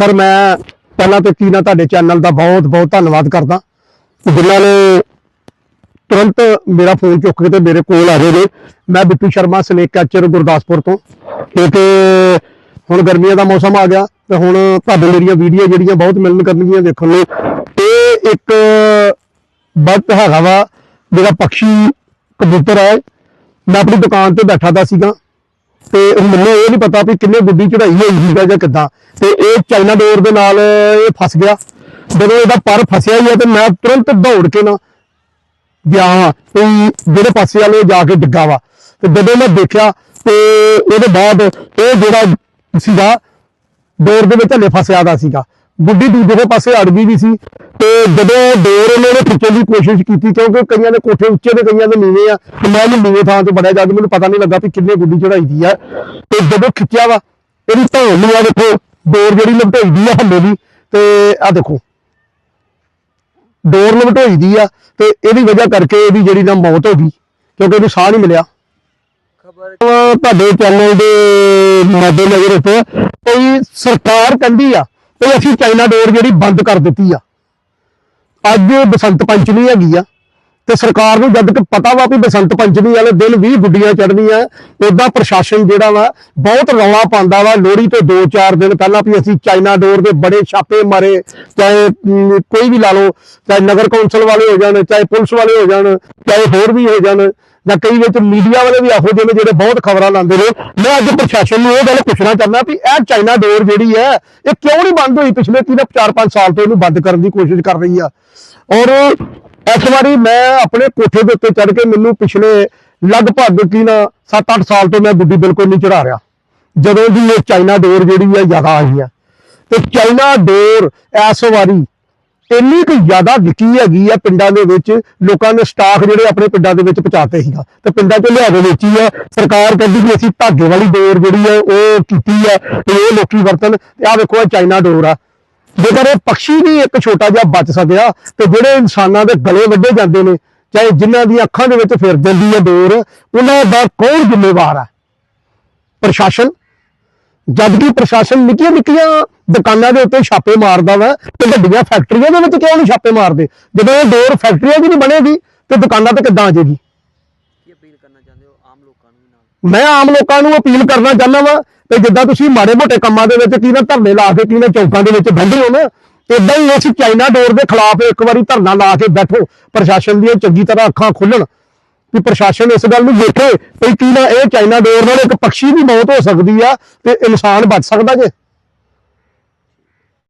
Sir, ਮੈਂ ਪਹਿਲਾਂ ਤੇ ਕੀ ਨਾ ਤੁਹਾਡੇ ਚੈਨਲ ਦਾ ਬਹੁਤ ਬਹੁਤ ਧੰਨਵਾਦ ਕਰਦਾ। ਜਿਨ੍ਹਾਂ ਨੇ ਤੁਰੰਤ ਮੇਰਾ ਫੋਨ ਚੁੱਕ ਕੇ ਤੇ ਮੇਰੇ ਕੋਲ ਆ ਗਏ ਨੇ। ਮੈਂ ਬਿੱਟੂ ਸ਼ਰਮਾ, ਸਨੇਕ ਕੈਚਰ ਗੁਰਦਾਸਪੁਰ ਤੋਂ। ਕਿਉਂਕਿ ਹੁਣ ਗਰਮੀਆਂ ਦਾ ਮੌਸਮ ਆ ਗਿਆ ਤੇ ਹੁਣ ਤੁਹਾਡੇ ਮੇਰੀਆਂ ਵੀਡੀਓ ਜਿਹੜੀਆਂ ਬਹੁਤ ਮਿਲਣ ਕਰਨਗੀਆਂ ਦੇਖਣ ਨੂੰ ਇਹ ਇੱਕ ਬਤ ਹੈਗਾ ਵਾ ਜਿਹੜਾ ਪੰਛੀ ਕਬੂਤਰ ਹੈ। ਮੈਂ ਆਪਣੀ ਦੁਕਾਨ ਤੇ ਬੈਠਾ ਦਾ ਸੀਗਾ। ਤੇ ਮੈਨੂੰ ਇਹ ਨਹੀਂ ਪਤਾ ਵੀ ਕਿੰਨੇ ਗੁੱਡੀ ਚੜਾਈ ਹੋਈ ਸੀਗਾ ਜਾਂ ਕਿੱਦਾਂ। ਤੇ ਇਹ ਚਾਈਨਾ ਡੋਰ ਦੇ ਨਾਲ ਇਹ ਫਸ ਗਿਆ। ਜਦੋਂ ਇਹਦਾ ਪਰ ਫਸਿਆ ਹੀ ਹੈ ਤੇ ਮੈਂ ਤੁਰੰਤ ਦੌੜ ਕੇ ਨਾ ਗਿਆ ਵਾਂ ਜਿਹੜੇ ਪਾਸੇ ਵਾਲੇ ਜਾ ਕੇ ਡਿੱਗਾ ਵਾ। ਤੇ ਜਦੋਂ ਮੈਂ ਦੇਖਿਆ ਤੇ ਉਹਦੇ ਬਾਅਦ ਇਹ ਜਿਹੜਾ ਸੀਗਾ ਡੋਰ ਦੇ ਵਿੱਚ ਹਲੇ ਫਸਿਆ ਦਾ ਸੀਗਾ। ਗੁੱਡੀ ਦੂਜੇ ਪਾਸੇ ਅੜ ਗਈ ਵੀ ਸੀ ਤੇ ਜਦੋਂ ਡੋਰ ਉਹਨਾਂ ਨੇ ਖਿੱਚਣ ਦੀ ਕੋਸ਼ਿਸ਼ ਕੀਤੀ ਕਿਉਂਕਿ ਕਈਆਂ ਦੇ ਕੋਠੇ ਉੱਚੇ ਤੇ ਕਈਆਂ ਦੇ ਨੀਵੇਂ ਆ ਤੇ ਮੈਂ ਵੀ ਨੀਵੇਂ ਥਾਂ ਤੇ ਬੜਿਆ ਜਦ ਮੈਨੂੰ ਪਤਾ ਨਹੀਂ ਲੱਗਾ ਵੀ ਕਿੰਨੇ ਗੁੱਡੀ ਚੜਾਈ ਦੀ ਆ। ਤੇ ਜਦੋਂ ਖਿੱਚਿਆ ਵਾ ਇਹਦੀ ਧੌਣ ਨੂੰ ਆ ਦੇਖੋ ਡੋਰ ਜਿਹੜੀ ਲਪਟਾਈ ਦੀ ਆ ਹੱਲੇ ਦੀ ਤੇ ਆ ਦੇਖੋ। ਡੋਰ ਲਪਟਾਈ ਦੀ ਆ ਤੇ ਇਹਦੀ ਵਜ੍ਹਾ ਕਰਕੇ ਇਹਦੀ ਜਿਹੜੀ ਨਾ ਮੌਤ ਹੋ ਗਈ ਕਿਉਂਕਿ ਇਹਨੂੰ ਸਾਹ ਨਹੀਂ ਮਿਲਿਆ। ਖਬਰ ਤੁਹਾਡੇ ਚੈਨਲ ਦੇ ਮਾਧਿਅਮ ਨਜ਼ਰ ਉੱਤੇ ਕੋਈ ਸਰਕਾਰ ਕਹਿੰਦੀ ਆ ਕਿ ਅਸੀਂ ਚਾਈਨਾ ਡੋਰ ਜਿਹੜੀ ਬੰਦ ਕਰ ਦਿੱਤੀ ਆ। ਅੱਜ ਬਸੰਤ ਪੰਚਮੀ ਹੈਗੀ ਆ ਤੇ ਸਰਕਾਰ ਨੂੰ ਜਦ ਕਿ ਪਤਾ ਵਾ ਵੀ ਬਸੰਤ ਪੰਚਮੀ ਵਾਲੇ ਦਿਨ 20 ਗੁੱਡੀਆਂ ਚੜ੍ਹਨੀਆਂ ਉਦਾਂ ਪ੍ਰਸ਼ਾਸਨ ਜਿਹੜਾ ਵਾ ਬਹੁਤ ਰੌਲਾ ਪਾਉਂਦਾ ਵਾ। ਲੋਹੜੀ ਤੋਂ 2-4 ਦਿਨ ਪਹਿਲਾਂ ਵੀ ਅਸੀਂ ਚਾਈਨਾ ਡੋਰ ਦੇ ਬੜੇ ਛਾਪੇ ਮਾਰੇ, ਚਾਹੇ ਕੋਈ ਵੀ ਲਾ ਲਓ, ਚਾਹੇ ਨਗਰ ਕੌਂਸਲ ਵਾਲੇ ਹੋ ਜਾਣ, ਚਾਹੇ ਪੁਲਿਸ ਵਾਲੇ ਹੋ ਜਾਣ, ਚਾਹੇ ਹੋਰ ਵੀ ਹੋ ਜਾਣ ਜਾਂ ਕਈ ਵਿੱਚ ਮੀਡੀਆ ਵਾਲੇ ਵੀ ਇਹੋ ਜਿਹੇ ਨੇ ਜਿਹੜੇ ਬਹੁਤ ਖਬਰਾਂ ਲਾਉਂਦੇ ਨੇ। ਮੈਂ ਅੱਜ ਪ੍ਰਸ਼ਾਸਨ ਨੂੰ ਇਹ ਗੱਲ ਪੁੱਛਣਾ ਚਾਹੁੰਦਾ ਵੀ ਇਹ ਚਾਈਨਾ ਡੋਰ ਜਿਹੜੀ ਹੈ, ਇਹ ਕਿਉਂ ਨਹੀਂ ਬੰਦ ਹੋਈ? ਪਿਛਲੇ ਕੀ ਨਾ 4-5 ਸਾਲ ਤੋਂ ਇਹਨੂੰ ਬੰਦ ਕਰਨ ਦੀ ਕੋਸ਼ਿਸ਼ ਕਰ ਰਹੀ ਆ। ਔਰ ਇਸ ਵਾਰੀ ਮੈਂ ਆਪਣੇ ਕੋਠੇ ਦੇ ਉੱਤੇ ਚੜ ਕੇ ਮੈਨੂੰ ਪਿਛਲੇ ਲਗਭਗ ਕੀ ਨਾ 7-8 ਸਾਲ ਤੋਂ ਮੈਂ ਗੁੱਡੀ ਬਿਲਕੁਲ ਨਹੀਂ ਚੜਾ ਰਿਹਾ। ਜਦੋਂ ਦੀ ਇਹ ਚਾਈਨਾ ਡੋਰ ਜਿਹੜੀ ਆ ਜ਼ਿਆਦਾ ਆਈ ਆ। ਤੇ ਚਾਈਨਾ ਡੋਰ ਇਸ ਵਾਰੀ ਇੰਨੀ ਕੁ ਜ਼ਿਆਦਾ ਵਿਕੀ ਹੈਗੀ ਆ ਪਿੰਡਾਂ ਦੇ ਵਿੱਚ, ਲੋਕਾਂ ਨੇ ਸਟਾਕ ਜਿਹੜੇ ਆਪਣੇ ਪਿੰਡਾਂ ਦੇ ਵਿੱਚ ਪਹੁੰਚਾਤੇ ਸੀਗਾ। ਤੇ ਪਿੰਡਾਂ 'ਚ ਲਿਆ ਕੇ ਵੇਚੀ ਆ। ਸਰਕਾਰ ਕਹਿੰਦੀ ਵੀ ਅਸੀਂ ਧਾਗੇ ਵਾਲੀ ਡੋਰ ਜਿਹੜੀ ਆ, ਉਹ ਕੀਤੀ ਆ, ਤੇ ਉਹ ਲੋਕੀ ਵਰਤਨ ਤੇ ਆ ਵੇਖੋ, ਇਹ ਚਾਈਨਾ ਡੋਰ ਆ। ਜੇਕਰ ਇਹ ਪੰਛੀ ਵੀ ਇੱਕ ਛੋਟਾ ਜਿਹਾ ਬਚ ਸਕਿਆ ਤੇ ਜਿਹੜੇ ਇਨਸਾਨਾਂ ਦੇ ਗਲੇ ਵੱਢੇ ਜਾਂਦੇ ਨੇ, ਚਾਹੇ ਜਿਨ੍ਹਾਂ ਦੀਆਂ ਅੱਖਾਂ ਦੇ ਵਿੱਚ ਫਿਰ ਜਾਂਦੀ ਹੈ ਡੋਰ, ਉਹਨਾਂ ਦਾ ਕੌਣ ਜ਼ਿੰਮੇਵਾਰ ਹੈ ਪ੍ਰਸ਼ਾਸਨ ਜਦ ਕਿ ਪ੍ਰਸ਼ਾਸਨ ਨਿੱਕੀਆਂ ਨਿੱਕੀਆਂ ਦੁਕਾਨਾਂ ਦੇ ਉੱਤੇ ਛਾਪੇ ਮਾਰਦਾ ਵਾ ਤੇ ਵੱਡੀਆਂ ਫੈਕਟਰੀਆਂ ਦੇ ਵਿੱਚ ਕਿਉਂ ਨਹੀਂ ਛਾਪੇ ਮਾਰਦੇ? ਜਦੋਂ ਇਹ ਡੋਰ ਫੈਕਟਰੀਆਂ 'ਚ ਨਹੀਂ ਬਣੇਗੀ ਤੇ ਦੁਕਾਨਾਂ ਤੇ ਕਿੱਦਾਂ ਆ ਜਾਏਗੀ? ਕੀ ਅਪੀਲ ਕਰਨਾ ਚਾਹੁੰਦੇ ਹੋ ਆਮ ਲੋਕਾਂ ਨੂੰ ਵੀ ਨਾਲ? ਮੈਂ ਆਮ ਲੋਕਾਂ ਨੂੰ ਅਪੀਲ ਕਰਨਾ ਚਾਹੁੰਦਾ ਵਾਂ ਤੇ ਜਿੱਦਾਂ ਤੁਸੀਂ ਮਾੜੇ ਮੋਟੇ ਕੰਮਾਂ ਦੇ ਵਿੱਚ ਕੀ ਨਾ ਧਰਨੇ ਲਾ ਕੇ ਕੀ ਨਾ ਚੌਕਾਂ ਦੇ ਵਿੱਚ ਬੈਠੇ ਹੋ ਨਾ ਇਦਾਂ ਹੀ ਇਸ ਚਾਈਨਾ ਡੋਰ ਦੇ ਖਿਲਾਫ ਇੱਕ ਵਾਰੀ ਧਰਨਾ ਲਾ ਕੇ ਬੈਠੋ ਪ੍ਰਸ਼ਾਸਨ ਦੀਆਂ ਚੰਗੀ ਤਰ੍ਹਾਂ ਅੱਖਾਂ ਖੁੱਲਣ। ਕਿ ਪ੍ਰਸ਼ਾਸਨ ਇਸ ਗੱਲ ਨੂੰ ਦੇਖੇ ਵੀ ਕੀ ਨਾ ਇਹ ਚਾਈਨਾ ਡੋਰ ਨਾਲ ਇੱਕ ਪੰਛੀ ਦੀ ਮੌਤ ਹੋ ਸਕਦੀ ਆ ਤੇ ਇਨਸਾਨ ਬਚ ਸਕਦਾ ਜੇ।